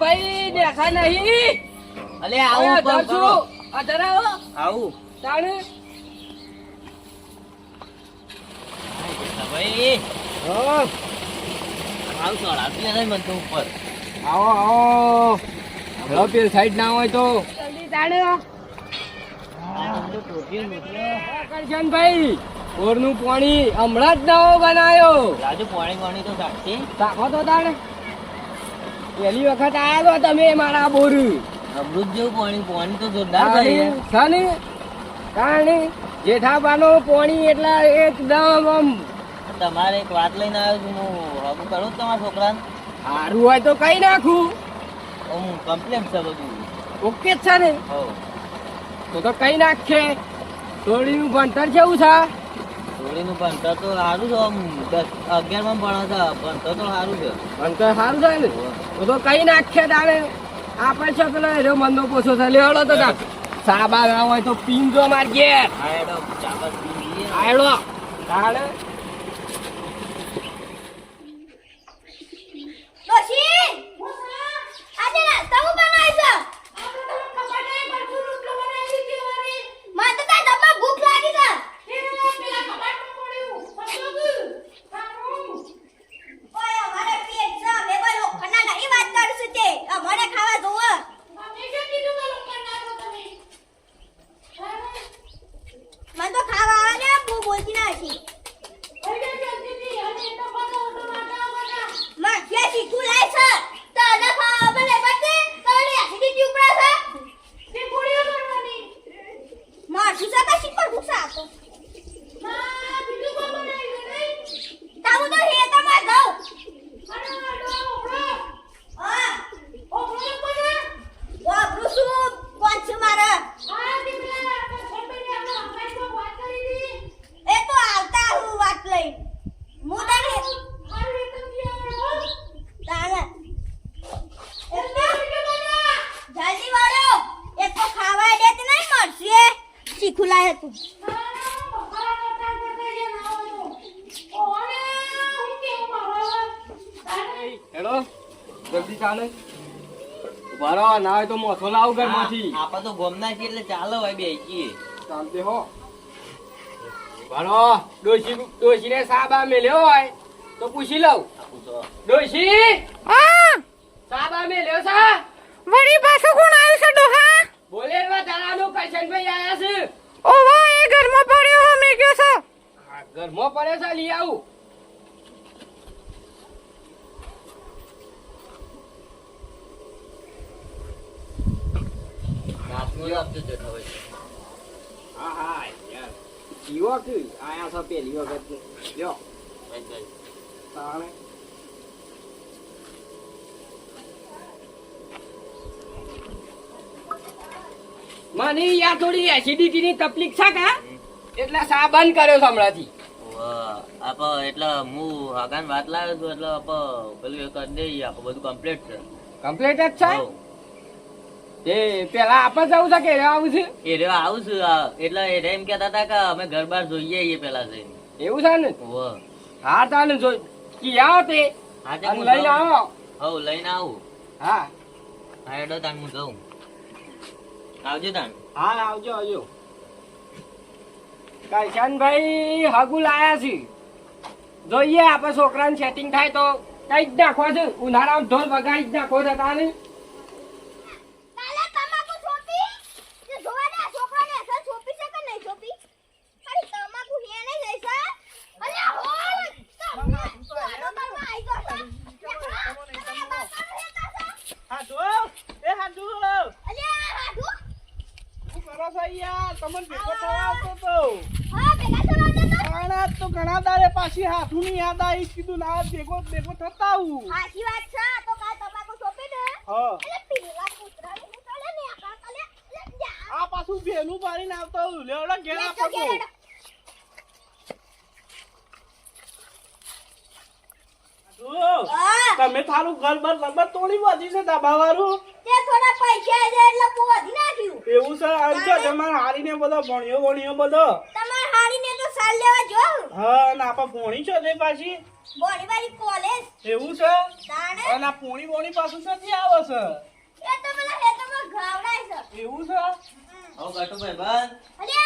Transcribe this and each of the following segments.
ભાઈ દેખા નહીં. અલે આવું પણ કરો. અધર આવું. તાણે. ભાઈ. હા. આવું ચડાવતું નહીં મને તો ઉપર. આવો આવો. પેલ સાઈડ ના હોય તો. જલ્દી તાણે કરશનભાઈ ઓરનું પાણી હમણાં જ નવો બનાવ્યો. રાજુ પાણી પાણી તો સાક્ષી રાખો તો તાણે. પહેલી વખત આયા તો તમે મારા બોર. અમૃત જેવું પાણી પાણી તો જોરદાર થાય કારણ તાણે જેઠાબાનો પાણી એટલે એકદમ આમ તમારે એક વાત લઈને આવ્યો છું હું હવે કરું તમારા છોકરાને? સારું હોય તો કઈ નાખું? હું કમ્પ્લેન છે બધું. ઓકે જ છે ને? તો તો કઈ નાખશે થોડીનું ભણતર કેવું છે? છોડીનું ભણતર તો સારું છે આમ દસ અગિયારમાં ભણે ભણતર તો સારું છે. ભણતર સારું છે ને? તો તો કઈ નાખશે તારે આપણે છે પેલો એરો મનનો પોછો છે. લેવડો તો સાબા ના હોય તો પીંજો માર ઘેર. ચાબા પી આયડો આજે નાસ્તા હું બનાવી છે મને તો તારા ડબ્બા ભૂખ લાગી છે ઓય અમારે પેટ છે મે કોઈ લોખંડના નહીં વાત કરું છું તે અમારે ખાવા જોવે મને તો ખાવા આવે ને બહુ બોલતી નથી માં કે શીખું લાય છે તને ખાવા બને બતે તને એસિડિટી ઉપરા છે માં શું છે કે શીખર ગુસ્સા આપો તાવું તો હે તો માં જાઉં હા ઓ બ્રુસુ કોણ છે મારે એ તો આવતા હું વાત લઈ હું તને તાને જલ્દી વાળો એક તો ખાવા દે તે નહીં મળશે તું હેલો જલ્દી ચાલે. ઉભારો ના હોય તો મોથો લાવ ઘરમાંથી. આપણે તો ગોમના છીએ એટલે ચાલો હોય બે છીએ ચાલતે હો. ઉભારો ડોશી ડોશીને સાબા મેલ્યો હોય તો પૂછી લઉં. આપું ડોશી? સાબા મેલ્યો સા વળી પાછો કોણ આવ્યું છે ડોહા બોલેરવા તારાનું કરશનભાઈ આયા છે ઓવા એ ઘરમાં પડ્યો હો મેં ગયો છો હા, ઘરમાં પડે છે લઈ આવું જ આપજો જતો હોય હા હા યાર જીવો કે આયા છો પેલી વખત લ્યો ભાઈ, ભાઈ. તાણે મને યાર થોડી એસિડિટી ની તકલીફ છે કા? એટલે સા બંધ કર્યો છે હમણાંથી. આપ એટલે હું આગાન વાત લાવ્યો છું એટલે આપ પેલું એક કરી દઈએ આપ બધું કમ્પ્લીટ છે. કમ્પ્લીટ જ છે? તે પેલા આપણે જવું છે કે આવું છે? એ રે આવું છું એટલે એ રે એમ કહેતા હતા કે અમે ઘર બાર જોઈએ છીએ પેલા જઈને. એવું છે ને? હા તાને જો કી આવો તે. લઈને આવો. હઉ, લઈને આવું. હા. હા એડો તાન હું જઉં. આવજો તાન. હા આવજો આવજો. કરશનભાઈ હગુ લાયા છે. જોઈએ આપણે છોકરાને સેટિંગ થાય તો. કઈ જ નાખવા છે. ઉનાળામાં ઢોલ વગાડી જ નાખો છે તાને કાલે તમાકુ છોપી તે જોવા દે આ છોકરાને અસલ છોપી છે કે નહીં છોપી અરે તમાકુ હે નહીં લઈ છે અરે હોલ તમને આનો કરવા આઈ ગયો છે હાથો એ હાથો અરે હાડુ શું કરો છો યાર તમને ભેગો થવા આવતો તો. હા ભેગા થવા દે તો. ઘણા દાડે પાછી હાથું ની યાદ આવી કીધું ના ભેગો ભેગો થતા આવું. સાચી વાત છે આ તો કાલ તમાકુ એટલે પીલા ને પાછું ભેલું પાડીને આવતો લેવડો ઘેર આપો તમે થારું ઘર બર નંબર તોડી વધી છે દબા વાળું? તે થોડા પૈસા છે એટલે હું નાખ્યું. એવું છે? આમ છે તમાર હારીને બધો ભણ્યો ભણ્યો બધો? તમાર હારીને તો સાલ લેવા જો. હા ના આપા ભણી છો તે પાછી? ભણી વાળી કોલેજ એવું છે? તાણે? અને આ પોણી બોણી પાછું જે આવે છે? એ તો પેલા ખેતરમાં ગાવડાય છે. એવું છે? હો ગટુભાઈ બંધ. અરે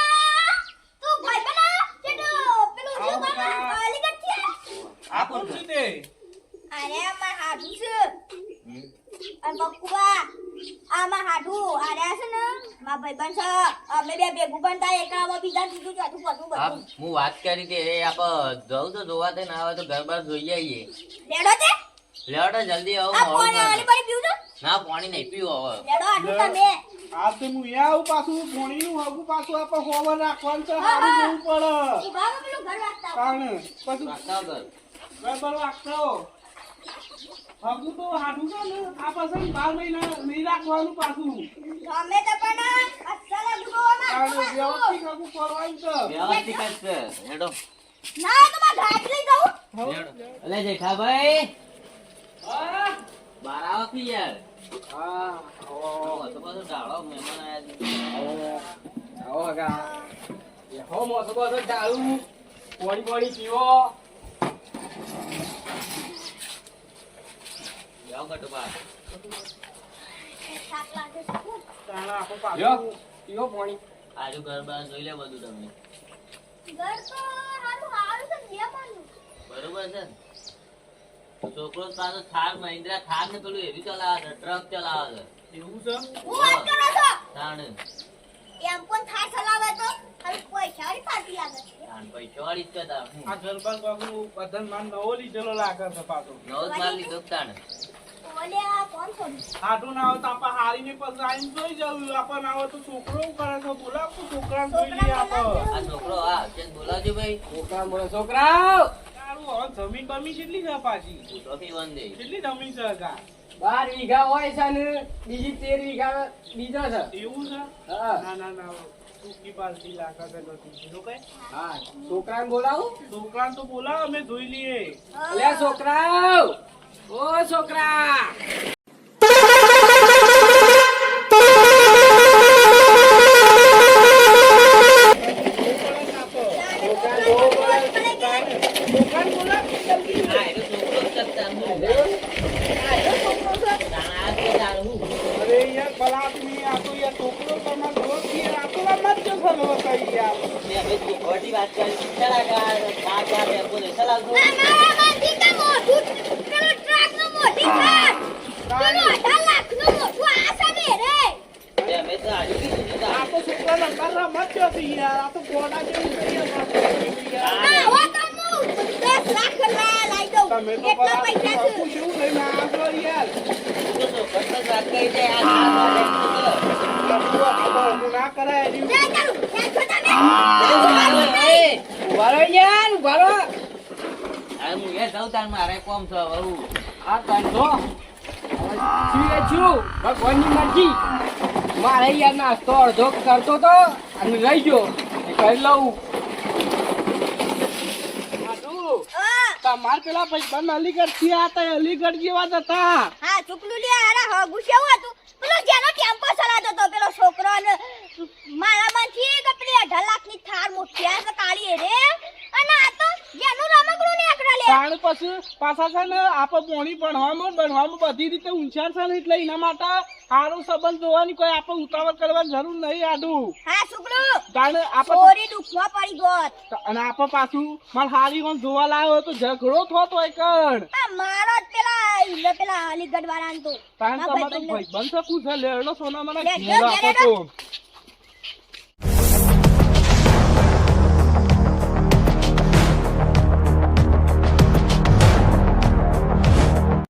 તું ભાઈ બના કે તો પેલું આવો શું બાબા બા. છે આ કોણ છે તે? અરે અમાર હાડુ છે. અને બકુબા. આમાં હાઠું આ રહ્યા છે ને મા ભાઈબંધ છે અમે બે ભેગું બનતા એકલામાં બીજા બીજું ચોથું હા બધું. હું વાત કરી હતી એ આપ જવું તો જોવા તે ના આવે તો ઘર બાર જોઈ આવીએ લેડો તે લેડો જલ્દી આવો આ મોડું ના આલી પડી પીવું છો? ના પાણી નહીં પીવું હવે. લેડો આટલું તમે. આ તો હું અહીંયા આવું પાછું પોણીનું હગું પાછું આપ હોવર રાખવાનું છે હારું જોવું પડે. બાબા પેલું ઘર વાગતા કારણ પછી રાખતા ઘર. બરાબર રાખતો હગું તો હાડું છે ને. આ પાછળ બાર મહિના નહીં રાખવાનું પાછું. ગમે તો પણ અસલ વ્યવસ્થિત હગું કરવાનું છે. વ્યવસ્થિત જ છે. હેડો. ના તો માં ઘાટ લઈ જાઉં. હેડો. અલે જેઠાભાઈ. હા. બાર આવો કે યાર? હા આવો તો પાછો ડાળો મહેમાન આયા છે. આવો હગા હો મોસો બોસો ચાલુ પાણી પાણી પીવો જાઓ ગટુભા થાક લાગે છે ખૂબ. તાણા આપણે લ્યો પાછું પીવો પાણી આજુ ઘર બાર જોઈ લે બધું તમે ઘર તો હારું હારું છે ને લેવાનું બરોબર છે છોકરો પાછો થાર મહિન્દ્રા થાર ને પેલું એવી ચલાવે છે ટ્રક ચલાવે છે. એવું છે? હું વાત કરો છો? તાણ. એમ પણ થાર ચલાવે તો? હવે પૈસાવાળી પાર્ટી લાગે છે. તાણ પૈસા વાળી જ આ બાબુ બધાને માન નવો લીધેલો લાગે છે પાછો. નવો જ માલ લીધો તાણ. ઓલે આ કોણ છોડી હાડું ના આવે તો આપણે હારીને પછી આવીને જોઈ જવું આપણને આવે તો છોકરો કરે છે બોલાવતું છોકરાને જોઈ લઈએ આપણે. છોકરો હા બોલાવજો ભાઈ. છોકરા બોલો છોકરાઓ જમીન બમી કેટલી છે પાછી? પૂછો કે વંદે. કેટલી જમીન છે ગા બાર વીઘા હોય છે ને બીજી તેર વીઘા બીજો છે. એવું છે? હા. ના ના ના સૂકી પાલટી લાગે છે. બધું બીજું કઈ હા છોકરાને બોલાવું? છોકરાને તો બોલાવો અમે ધોઈ લઈએ. અલ્યા છોકરાઓ ઓ છોકરા! કે વાત કરી ચલા કા આ બે બોલે ચલાવજો. ના ના કે નું નું મોઢું આ સામે રે તે અમે તો આજુ કીધું છે આ તાણ. તો છોકરાને અંગાર રમત છે હતી યાર. ના હો એ જાઉં મારે કોમ છો હવે આ ધંધો છું છું? ભગવાનની મરજી. મારે યાર નાસ્તો અડધો કરતો તો અને રહી ગયો કરી લઉં. તમાર પેલા ભાઈબંધ અલીગઢથી અલીગઢ જેવા જ હતા. હા ચૂકલું લે અરે હા ગુસ્સેવું હતું પેલો જેનો ટેમ્પો ચલાવતો હતો પેલો છોકરો ને મારા કે પેલી અઢાર લાખની થાર મોટી આ કાળી રે અને આ તો જેનું રમકડું તાણ પછી પાછા છે ને આપણે પોણી ભણવામાં ભણવામાં બધી રીતે હોશિયાર છે ને એટલે એના માટે સારો સંબંધ જોવાની કોઈ આપણે ઉતાવળ કરવાની જરૂર નહીં આડું હા ચૂકલું કારણ આપણે ચોરી દુખમાં પડી ગોત. અને આપણે પાછું માર હારી કોણ જોવા લાવ્યો તો ઝઘડો થતો હોય કણ. મારો પેલા ઇલે પેલા અલીગઢ વાળા તો કારણ તમારો ભાઈબંધ શકું છે લેડો સોના મને ઘેર આપો તો.